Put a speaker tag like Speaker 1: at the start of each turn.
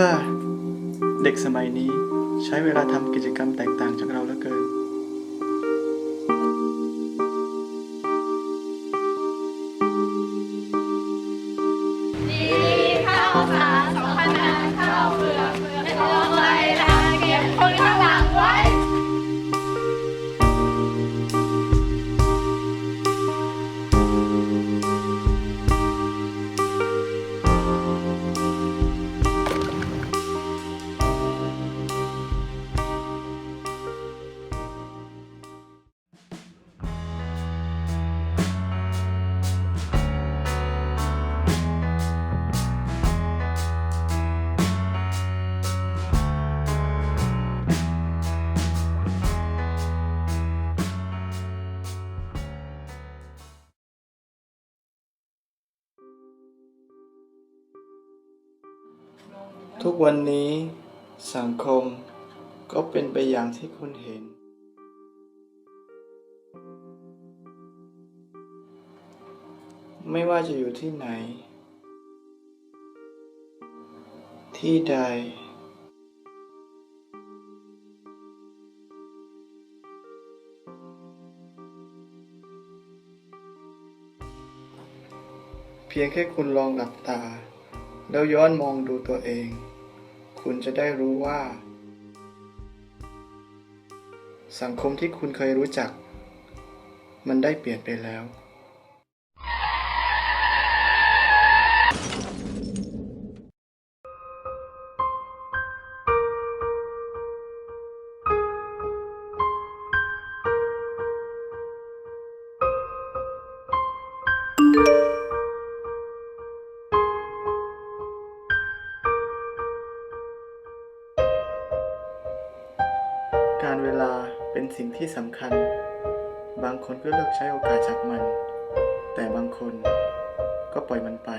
Speaker 1: ฮ้อเด็กสมัยนี้ใช้เวลาทำกิจกรรมแตกต่างจากเราเหลือเกิน ดี
Speaker 2: เข้าสา
Speaker 1: ทุกวันนี้สังคมก็เป็นไปอย่างที่คุณเห็น ไม่ว่าจะอยู่ที่ไหน ที่ใด เพียงแค่คุณลองหลับตา แล้วย้อนมองดูตัวเอง คุณจะได้รู้ว่า สังคมที่คุณเคยรู้จัก มันได้เปลี่ยนไปแล้ว การเวลาเป็นสิ่งที่สำคัญ บางคนก็เลือกใช้โอกาสจากมัน แต่บางคนก็ปล่อยมันไป